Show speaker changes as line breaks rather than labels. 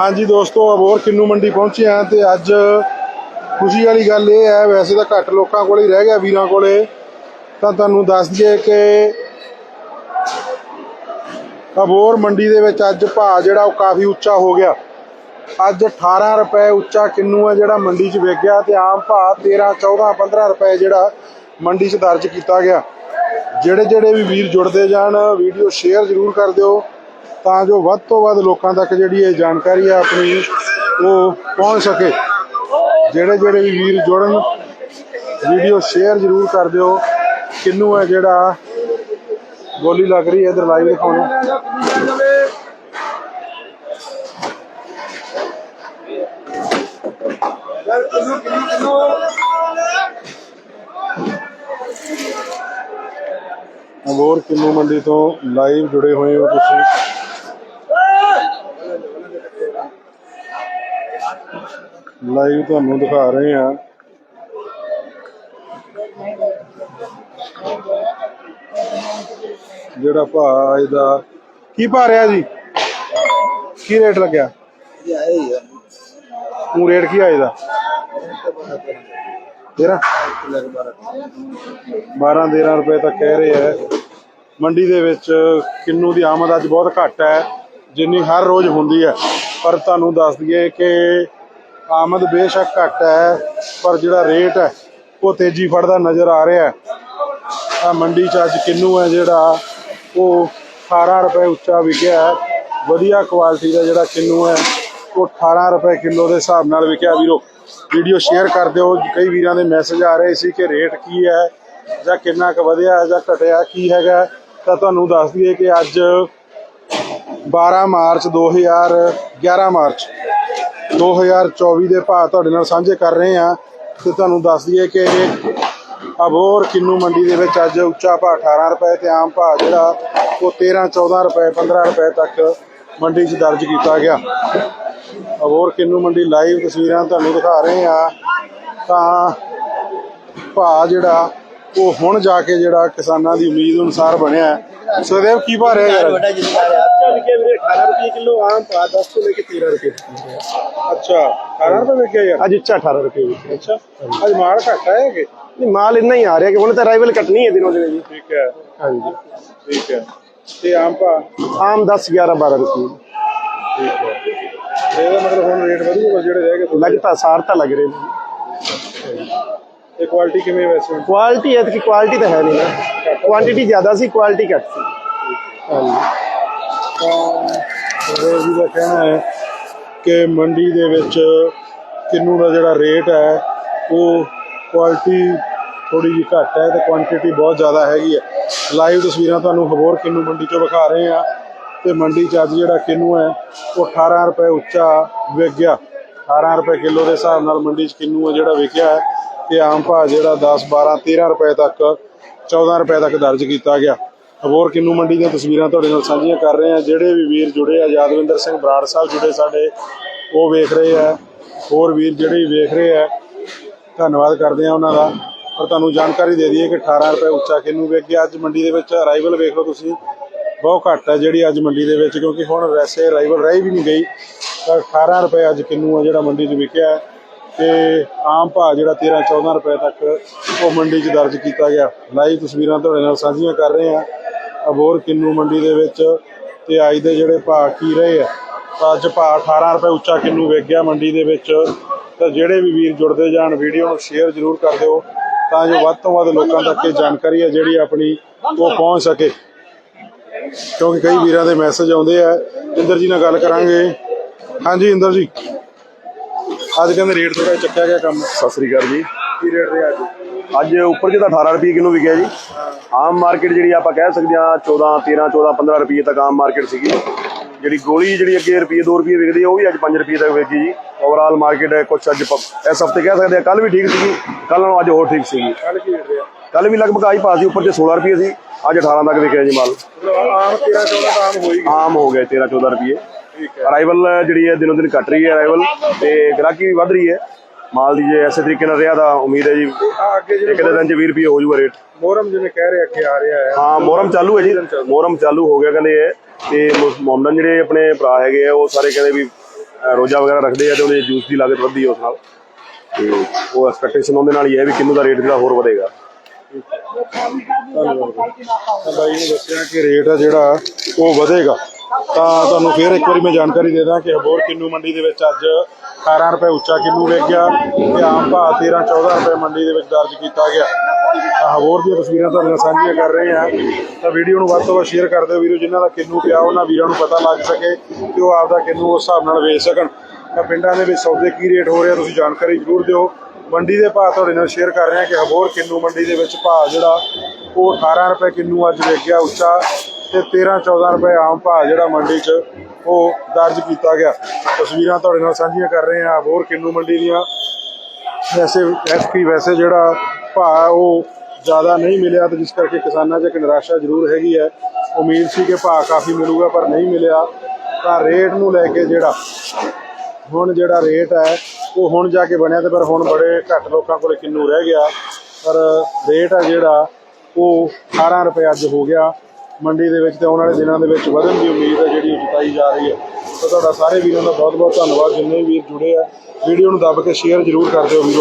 ਹਾਂਜੀ ਦੋਸਤੋ ਅਬੋਰ ਕਿੰਨੂ ਮੰਡੀ ਪਹੁੰਚੇ ਆ ਤੇ ਅੱਜ ਖੁਸ਼ੀ ਵਾਲੀ ਗੱਲ ਇਹ ਹੈ, ਵੈਸੇ ਤਾਂ ਘੱਟ ਲੋਕਾਂ ਕੋਲ ਹੀ ਰਹਿ ਗਿਆ ਵੀਰਾਂ ਕੋਲੇ। ਤਾਂ ਤੁਹਾਨੂੰ ਦੱਸ ਦਈਏ ਕਿ ਅਬੋਰ ਮੰਡੀ ਦੇ ਵਿੱਚ ਅੱਜ ਭਾਅ ਜਿਹੜਾ ਉਹ ਕਾਫੀ ਉੱਚਾ ਹੋ ਗਿਆ। ਅੱਜ 18 ਰੁਪਏ ਉੱਚਾ ਕਿੰਨੂ ਹੈ ਜਿਹੜਾ ਮੰਡੀ 'ਚ ਵਿਕ ਗਿਆ ਤੇ ਆਮ ਭਾਅ 13 14 15 ਰੁਪਏ ਜਿਹੜਾ ਮੰਡੀ 'ਚ ਦਰਜ ਕੀਤਾ ਗਿਆ। ਜਿਹੜੇ ਜਿਹੜੇ ਵੀ ਵੀਰ ਜੁੜਦੇ ਜਾਣ, ਵੀਡੀਓ ਸ਼ੇਅਰ ਜ਼ਰੂਰ ਕਰ ਦਿਓ। ਤਾਂ ਜੋ ਵੱਧ ਤੋਂ ਵੱਧ ਲੋਕਾਂ ਤੱਕ ਜਿਹੜੀ ਇਹ ਜਾਣਕਾਰੀ ਹੈ ਆਪਣੀ ਉਹ ਪਹੁੰਚ ਸਕੇ। ਜਿਹੜੇ ਜਿਹੜੇ ਵੀ ਵੀਰ ਜੁੜਨ ਵੀਡੀਓ ਸ਼ੇਅਰ ਜ਼ਰੂਰ ਕਰ ਦਿਓ। ਕਿੰਨੂ ਹੈ ਜਿਹੜਾ ਬੋਲੀ ਲੱਗ ਰਹੀ ਹੈ ਇਧਰ ਲਾਈਵ ਦਿਖਾਉਣਾ ਅਬੋਰ ਕਿੰਨੂ ਮੰਡੀ ਤੋਂ ਲਾਈਵ ਜੁੜੇ ਹੋਏ ਹੋ ਤੁਸੀਂ? ਲਾਈਵ ਤੁਹਾਨੂੰ ਦਿਖਾ ਰਹੇ ਹਾਂ। ਜਿਹੜਾ ਭਾਅ ਇਹਦਾ ਕੀ ਭਾਅ ਰਿਹਾ ਜੀ? ਕੀ ਰੇਟ ਲੱਗਿਆ? ਉਹ ਰੇਟ ਕੀ ਆ ਇਹਦਾ? ਤੇਰਾ? 12 13 ਰੁਪਏ ਤੱਕ ਕਹਿ ਰਹੇ ਹੈ ਮੰਡੀ ਦੇ ਵਿੱਚ ਕਿੰਨੂ ਦੀ ਆਮਦ ਅੱਜ ਬਹੁਤ ਘੱਟ ਹੈ ਜਿੰਨੀ ਹਰ ਰੋਜ਼ ਹੁੰਦੀ ਹੈ। ਪਰ ਤੁਹਾਨੂੰ ਦੱਸ ਦਈਏ ਕਿ ਆਮਦ ਬੇਸ਼ੱਕ ਘੱਟ ਹੈ, ਪਰ ਜਿਹੜਾ ਰੇਟ ਹੈ, ਉਹ ਤੇਜ਼ੀ ਫੜਦਾ ਨਜ਼ਰ ਆ ਰਿਹਾ ਹੈ। ਆ ਮੰਡੀ 'ਚ ਅੱਜ ਕਿੰਨੂ ਹੈ ਜਿਹੜਾ, ਉਹ 18 ਰੁਪਏ ਉੱਚਾ ਵਿਕਿਆ ਵਧੀਆ ਕੁਆਲਿਟੀ ਦਾ ਜਿਹੜਾ ਕਿੰਨੂ ਹੈ, ਉਹ 18 ਰੁਪਏ ਕਿਲੋ ਦੇ ਹਿਸਾਬ ਨਾਲ ਵਿਕਿਆ। ਵੀਰੋ, ਵੀਡੀਓ ਸ਼ੇਅਰ ਕਰ ਦਿਓ। ਕਈ ਵੀਰਾਂ ਦੇ ਮੈਸੇਜ ਆ ਰਹੇ ਸੀ ਕਿ ਰੇਟ ਕੀ ਹੈ, ਜਾਂ ਕਿੰਨਾ ਕੁ ਵਧਿਆ ਹੈ ਜਾਂ ਘਟਿਆ ਕੀ ਹੈਗਾ ਤਾਂ ਤੁਹਾਨੂੰ ਦੱਸ ਦਈਏ ਕਿ ਅੱਜ 12 ਮਾਰਚ 2011 ਮਾਰਚ 2024 ਦੇ ਭਾਅ ਤੁਹਾਡੇ ਨਾਲ ਸਾਂਝੇ ਕਰ ਰਹੇ ਹਾਂ ਤੇ ਤੁਹਾਨੂੰ ਦੱਸ ਦਈਏ ਕਿ ਅਬੋਰ ਕਿੰਨੂ ਮੰਡੀ ਦੇ ਵਿੱਚ ਅੱਜ ਉੱਚਾ ਭਾਅ 18 ਰੁਪਏ ਤੇ ਆਮ ਭਾਅ ਜਿਹੜਾ ਉਹ 13 14 ਰੁਪਏ 15 ਰੁਪਏ ਤੱਕ ਮੰਡੀ 'ਚ ਦਰਜ ਕੀਤਾ ਗਿਆ। ਅਬੋਰ ਕਿੰਨੂ ਮੰਡੀ ਲਾਈਵ ਤਸਵੀਰਾਂ ਤੁਹਾਨੂੰ ਦਿਖਾ ਰਹੇ ਆ ਤਾਂ ਭਾਅ ਜਿਹੜਾ ਉਹ ਹੁਣ ਜਾ ਕੇ ਜਿਹੜਾ ਕਿਸਾਨਾਂ ਦੀ ਉਮੀਦ ਅਨੁਸਾਰ ਬਣਿਆ ਹੈ। ਸੁਖਦੇਵ ਕੀ ਭਾਅ ਰਿਹਾ ਯਾਰ?
ਚੱਲ ਕੇ ਵੀਰੇ 18 ਰੁਪਏ ਕਿਲੋ ਆਮ ਪਾ 10 ਤੋਂ ਲੈ ਕੇ 13 ਰੁਪਏ
ਅੱਛਾ। 18 ਰੁਪਏ ਵਿਕਿਆ ਯਾਰ।
ਅੱਜ ਉੱਚਾ 18 ਰੁਪਏ
ਅੱਛਾ। ਅੱਜ ਮਾਲ ਘੱਟ ਹੈ ਕਿ?
ਨਹੀਂ ਮਾਲ ਇੰਨਾ ਹੀ ਆ ਰਿਹਾ ਕਿ ਹੁਣ ਤਾਂ ਰਾਈਵਲ ਕੱਟਣੀ ਹੈ ਦਿਨੋਂ ਦਿਨ ਜੀ।
ਠੀਕ ਹੈ।
ਹਾਂਜੀ।
ਠੀਕ ਹੈ। ਤੇ ਆਮ ਭਾਅ?
ਆਮ 10 11 12 ਰੁਪਏ।
ਠੀਕ ਹੈ। ਤੇ ਇਹਦਾ ਮਤਲਬ ਹੁਣ ਰੇਟ ਵਧੂਗਾ ਬਸ ਜਿਹੜੇ ਰਹਿ ਗਏ। ਥੋੜ੍ਹੇ।
ਲੱਗਤਾ ਸਾਰ ਤਾਂ ਲੱਗ ਰਹੇ ਨੇ।
ਤੇ ਕੁਆਲਿਟੀ ਕਿਵੇਂ ਵੈਸੇ?
ਕੁਆਲਿਟੀ ਹੈ ਕਿ ਕੁਆਲਿਟੀ ਤਾਂ ਹੈ ਨਹੀਂ ਨਾ। ਕੁਆਂਟੀਟੀ ਜ਼ਿਆਦਾ ਸੀ ਕੁਆਲਿਟੀ ਘੱਟ ਸੀ। ਹਾਂਜੀ।
ਤਾਂ ਜੀ ਦਾ ਕਹਿਣਾ ਹੈ ਕਿ ਮੰਡੀ ਦੇ ਵਿੱਚ ਕਿੰਨੂ ਦਾ ਜਿਹੜਾ ਰੇਟ ਹੈ ਉਹ ਕੁਆਲਿਟੀ ਥੋੜੀ ਜਿਹੀ ਘੱਟ ਹੈ ਤੇ ਕੁਆਂਟੀਟੀ ਬਹੁਤ ਜ਼ਿਆਦਾ ਹੈਗੀ ਹੈ। ਲਾਈਵ ਤਸਵੀਰਾਂ ਤੁਹਾਨੂੰ ਹਬੋਰ ਕਿੰਨੂ ਮੰਡੀ ਚੋਂ ਵਿਖਾ ਰਹੇ ਆ ਤੇ ਮੰਡੀ 'ਚ ਅੱਜ ਜਿਹੜਾ ਕਿੰਨੂ ਹੈ ਉਹ 18 ਰੁਪਏ ਉੱਚਾ ਵਿਕ ਗਿਆ। 18 ਰੁਪਏ ਕਿਲੋ ਦੇ ਹਿਸਾਬ ਨਾਲ ਮੰਡੀ 'ਚ ਕਿੰਨੂ ਹੈ ਜਿਹੜਾ ਵਿਕਿਆ ਹੈ। ਤੇ ਆਮ ਭਾਅ ਜਿਹੜਾ 10 12 13 ਰੁਪਏ ਤੱਕ 14 ਰੁਪਏ ਤੱਕ ਦਰਜ ਕੀਤਾ ਗਿਆ। ਹੋਰ ਕਿੰਨੂ ਮੰਡੀ ਦੀਆਂ ਤਸਵੀਰਾਂ ਤੁਹਾਡੇ ਨਾਲ ਸਾਂਝੀਆਂ ਕਰ ਰਹੇ ਆ ਜਿਹੜੇ ਵੀ ਵੀਰ ਜੁੜੇ ਆ, ਯਾਦਵਿੰਦਰ ਸਿੰਘ ਬਰਾੜ ਸਾਹਿਬ ਜੁੜੇ ਸਾਡੇ, ਉਹ ਵੇਖ ਰਹੇ ਆ। ਹੋਰ ਵੀਰ ਜਿਹੜੇ ਵੀ ਵੇਖ ਰਹੇ ਆ, ਧੰਨਵਾਦ ਕਰਦੇ ਆ ਉਹਨਾਂ ਦਾ। ਪਰ ਤੁਹਾਨੂੰ ਜਾਣਕਾਰੀ ਦੇ ਦਈਏ ਕਿ 18 ਰੁਪਏ ਉੱਚਾ ਕਿੰਨੂ ਵੇਚ ਗਿਆ। ਅੱਜ ਮੰਡੀ ਦੇ ਵਿੱਚ ਅਰਾਈਵਲ ਵੇਖ ਲਓ ਤੁਸੀਂ। ਬਹੁਤ ਘੱਟ ਹੈ ਜਿਹੜੀ ਅੱਜ ਮੰਡੀ ਦੇ ਵਿੱਚ, ਕਿਉਂਕਿ ਹੁਣ ਵੈਸੇ ਅਰਾਈਵਲ ਰਹਿ ਵੀ ਨਹੀਂ ਗਈ। ਤਾਂ 18 ਰੁਪਏ ਅੱਜ ਕਿੰਨੂ ਆ ਜਿਹੜਾ ਮੰਡੀ 'ਚ ਵਿਕਿਆ। ਤੇ ਆਮ ਭਾਅ ਜਿਹੜਾ 13 14 ਰੁਪਏ ਤੱਕ ਉਹ ਮੰਡੀ 'ਚ ਦਰਜ ਕੀਤਾ ਗਿਆ। ਲਾਈਵ ਤਸਵੀਰਾਂ ਤੁਹਾਡੇ ਨਾਲ ਸਾਂਝੀਆਂ ਕਰ ਰਹੇ ਆ ਅਬੋਰ ਕਿੰਨੂ ਮੰਡੀ ਦੇ ਵਿੱਚ ਤੇ ਅੱਜ ਦੇ ਜਿਹੜੇ ਭਾਅ ਕੀ ਰਹੇ ਆ। ਤਾਂ ਅੱਜ ਭਾਅ 18 ਰੁਪਏ ਉੱਚਾ ਕਿੰਨੂ ਵਿਕ ਗਿਆ ਮੰਡੀ ਦੇ ਵਿੱਚ। ਤਾਂ ਜਿਹੜੇ ਵੀ ਵੀਰ ਜੁੜਦੇ ਜਾਣ, ਵੀਡੀਓ ਨੂੰ ਸ਼ੇਅਰ ਜ਼ਰੂਰ ਕਰ ਦਿਓ। ਤਾਂ ਜੋ ਵੱਧ ਤੋਂ ਵੱਧ ਲੋਕਾਂ ਤੱਕ ਇਹ ਜਾਣਕਾਰੀ ਹੈ ਜਿਹੜੀ ਆਪਣੀ ਉਹ ਪਹੁੰਚ ਸਕੇ। ਕਿਉਂਕਿ ਕਈ ਵੀਰਾਂ ਦੇ ਮੈਸੇਜ ਆਉਂਦੇ ਆ। ਇੰਦਰ ਜੀ ਨਾਲ ਗੱਲ ਕਰਾਂਗੇ। ਹਾਂਜੀ, ਇੰਦਰ ਜੀ। ਅੱਜ ਕਹਿੰਦੇ ਰੇਟ ਥੋੜਾ ਚੱਕਿਆ ਗਿਆ ਕੰਮ।
ਸਤਿ ਸ੍ਰੀ ਅਕਾਲ ਜੀ।
ਕੀ ਰੇਟ ਰਿਹਾ ਅੱਜ?
ਅੱਜ ਉੱਪਰ ਜਿਹਦਾ 18 ਰੁਪਏ ਕਿਲੋ ਵਿਕਿਆ ਜੀ। ਆਮ ਮਾਰਕੀਟ ਜਿਹੜੀ ਆਪਾਂ ਕਹਿ ਸਕਦੇ ਹਾਂ 14 13 14 15 ਰੁਪਏ ਤੱਕ ਆਮ ਮਾਰਕੀਟ ਸੀਗੀ। ਜਿਹੜੀ ਗੋਲੀ ਜਿਹੜੀ ਅੱਗੇ ਰੁਪਏ 2 ਰੁਪਏ ਵਿਕਦੀ ਹੈ ਉਹ ਵੀ ਅੱਜ 5 ਰੁਪਏ ਤੱਕ ਵਿਕੀ ਜੀ। ਓਵਰਆਲ ਮਾਰਕੀਟ ਕੁਝ ਅੱਜ ਇਸ ਹਫ਼ਤੇ ਕਹਿ ਸਕਦੇ ਹਾਂ ਕੱਲ ਵੀ ਠੀਕ ਸੀਗੀ ਕੱਲ ਨਾਲੋਂ ਅੱਜ ਹੋਰ ਠੀਕ ਸੀਗੀ।
ਕੱਲ ਕੀ ਰੇਟ ਰਿਹਾ?
ਕੱਲ ਵੀ ਲਗਭਗ ਆਈ ਪਾਸ ਸੀ ਉੱਪਰ ਤੇ 16 ਰੁਪਏ ਸੀ ਅੱਜ 18 ਤੱਕ ਵਿਕਿਆ ਜੀ ਮਾਲ।
ਆਮ 13 14 ਦਾ ਆਮ ਹੋਈ
ਆਮ ਹੋ ਗਿਆ 13 14 ਰੁਪਏ।
ਹੈ
ਅਰਾਈਵਲ ਜਿਹੜੀ ਹੈ ਦਿਨੋਂ ਦਿਨ ਘਟ ਰਹੀ ਹੈ ਅਰਾਈਵਲ ਤੇ ਗ੍ਰਾਹਕੀ ਵੀ ਵਧ ਰਹੀ ਹੈ। ਮਾਲ ਦੀ ਜੇ ਐਸੇ ਤਰੀਕੇ ਨਾਲ ਰਿਹਾ ਤਾਂ ਉਮੀਦ ਹੈ ਜੀ
ਅੱਗੇ
ਇੱਕ
ਜਿਹੜੇ
ਦਿਨ ਚ 20 ਰੁਪਏ ਹੋ ਜਾਊਗਾ ਰੇਟ
ਮੋਹਰਮ ਜਿਵੇਂ ਕਹਿ ਰਹੇ ਅੱਗੇ ਆ ਰਿਹਾ ਹੈ।
ਹਾਂ ਮੋਹਰਮ ਚਾਲੂ ਹੈ ਜੀ। ਮੋਹਰਮ ਚਾਲੂ। ਹੋ ਗਿਆ ਕਹਿੰਦੇ ਇਹ। ਤੇ ਮੁਹੰਮਦਨ ਜਿਹੜੇ ਆਪਣੇ ਭਰਾ ਹੈਗੇ ਆ ਉਹ ਸਾਰੇ ਕਹਿੰਦੇ ਵੀ ਰੋਜ਼ਾ ਵਗੈਰਾ ਰੱਖਦੇ ਆ ਤੇ ਉਹਦੇ ਜੂਸ ਦੀ ਲਾਗਤ ਵੱਧਦੀ ਹੈ ਉਸ ਨਾਲ। ਤੇ ਉਹ ਐਕਸਪੈਕਟੇਸ਼ਨ ਉਹਦੇ ਨਾਲ ਹੀ ਹੈ ਵੀ ਕਿੰਨੂ ਦਾ ਰੇਟ ਜਿਹੜਾ ਹੋਰ ਵਧੇਗਾ।
ਤਾਂ ਬਾਈ ਨੇ ਦੱਸਿਆ ਕਿ ਰੇਟ ਆ ਜਿਹੜਾ ਉਹ ਵਧੇਗਾ। ਤਾਂ ਤੁਹਾਨੂੰ ਫਿਰ ਇੱਕ ਵਾਰੀ ਮੈਂ ਜਾਣਕਾਰੀ ਦੇ ਦਾਂ ਕਿ ਹਬੋਰ ਕਿੰਨੂ ਮੰਡੀ ਦੇ ਵਿੱਚ ਅੱਜ 18 ਰੁਪਏ ਉੱਚਾ ਕਿੰਨੂ ਵੇਚ ਗਿਆ ਤੇ ਆਮ ਭਾਅ 13 14 ਰੁਪਏ ਮੰਡੀ ਦੇ ਵਿੱਚ ਦਰਜ ਕੀਤਾ ਗਿਆ। ਤਾਂ ਹੋਰ ਦੀਆਂ ਤਸਵੀਰਾਂ ਤੁਹਾਡੇ ਨਾਲ ਸਾਂਝੀਆਂ ਕਰ ਰਹੇ ਹਾਂ। ਤਾਂ ਵੀਡੀਓ ਨੂੰ ਵੱਧ ਤੋਂ ਵੱਧ ਸ਼ੇਅਰ ਕਰ ਦਿਓ ਵੀਰੋ, ਜਿਨ੍ਹਾਂ ਦਾ ਕਿੰਨੂ ਪਿਆ, ਉਹਨਾਂ ਵੀਰਾਂ ਨੂੰ ਪਤਾ ਲੱਗ ਸਕੇ ਕਿ ਉਹ ਆਪਦਾ ਕਿੰਨੂ ਉਸ ਹਿਸਾਬ ਨਾਲ ਵੇਚ ਸਕਣ। ਤਾਂ ਪਿੰਡਾਂ ਦੇ ਵਿੱਚ ਸੌਦੇ ਕੀ ਰੇਟ ਹੋ ਰਿਹਾ, ਤੁਸੀਂ ਜਾਣਕਾਰੀ ਜ਼ਰੂਰ ਦਿਓ। ਮੰਡੀ ਦੇ ਭਾਅ ਤੁਹਾਡੇ ਨਾਲ ਸ਼ੇਅਰ ਕਰ ਰਹੇ ਹਾਂ ਕਿ ਹਬੋਰ ਕਿੰਨੂ ਮੰਡੀ ਦੇ ਵਿੱਚ ਭਾਅ ਜਿਹੜਾ ਉਹ 18 ਰੁਪਏ ਕਿੰਨੂ ਅੱਜ ਵਿਕ ਉੱਚਾ ਤੇ 13 14 ਰੁਪਏ ਆਮ ਭਾਅ ਜਿਹੜਾ ਮੰਡੀ 'ਚ ਉਹ ਦਰਜ ਕੀਤਾ ਗਿਆ। ਤਸਵੀਰਾਂ ਤੁਹਾਡੇ ਨਾਲ ਸਾਂਝੀਆਂ ਕਰ ਰਹੇ ਹਾਂ। ਹੋਰ ਕਿੰਨੂ ਮੰਡੀ ਦੀਆਂ। ਵੈਸੇ ਐਸਪੀ ਵੈਸੇ ਜਿਹੜਾ ਭਾਅ ਉਹ ਜ਼ਿਆਦਾ ਨਹੀਂ ਮਿਲਿਆ ਤੇ ਜਿਸ ਕਰਕੇ ਕਿਸਾਨਾਂ 'ਚ ਇੱਕ ਨਿਰਾਸ਼ਾ ਜ਼ਰੂਰ ਹੈਗੀ ਹੈ। ਉਮੀਦ ਸੀ ਕਿ ਭਾਅ ਕਾਫੀ ਮਿਲੂਗਾ, ਪਰ ਨਹੀਂ ਮਿਲਿਆ। ਤਾਂ ਰੇਟ ਨੂੰ ਲੈ ਕੇ ਜਿਹੜਾ ਹੁਣ ਜਿਹੜਾ ਰੇਟ ਹੈ, ਉਹ ਹੁਣ ਜਾ ਕੇ ਬਣਿਆ ਤੇ ਪਰ ਹੁਣ ਬੜੇ ਘੱਟ ਲੋਕਾਂ ਕੋਲ ਕਿੰਨੂ ਰਹਿ ਗਿਆ। ਪਰ ਰੇਟ ਆ ਜਿਹੜਾ, ਉਹ 18 ਰੁਪਏ ਅੱਜ ਹੋ ਗਿਆ। ਮੰਡੀ ਦੇ ਵਿੱਚ ਤੇ ਆਉਣ ਵਾਲੇ ਦਿਨਾਂ ਦੇ ਵਿੱਚ ਵਧਣ ਦੀ ਉਮੀਦ ਹੈ ਜਿਹੜੀ ਉਹ ਜਤਾਈ ਜਾ ਰਹੀ ਹੈ। ਤਾਂ ਤੁਹਾਡਾ ਸਾਰੇ ਵੀਰਾਂ ਦਾ ਬਹੁਤ ਬਹੁਤ ਧੰਨਵਾਦ। ਜਿੰਨੇ ਵੀ ਵੀਰ ਜੁੜੇ ਆ, ਵੀਡੀਓ ਨੂੰ ਦੱਬ ਕੇ ਸ਼ੇਅਰ ਜ਼ਰੂਰ ਕਰ ਦਿਓ ਵੀਰੋ।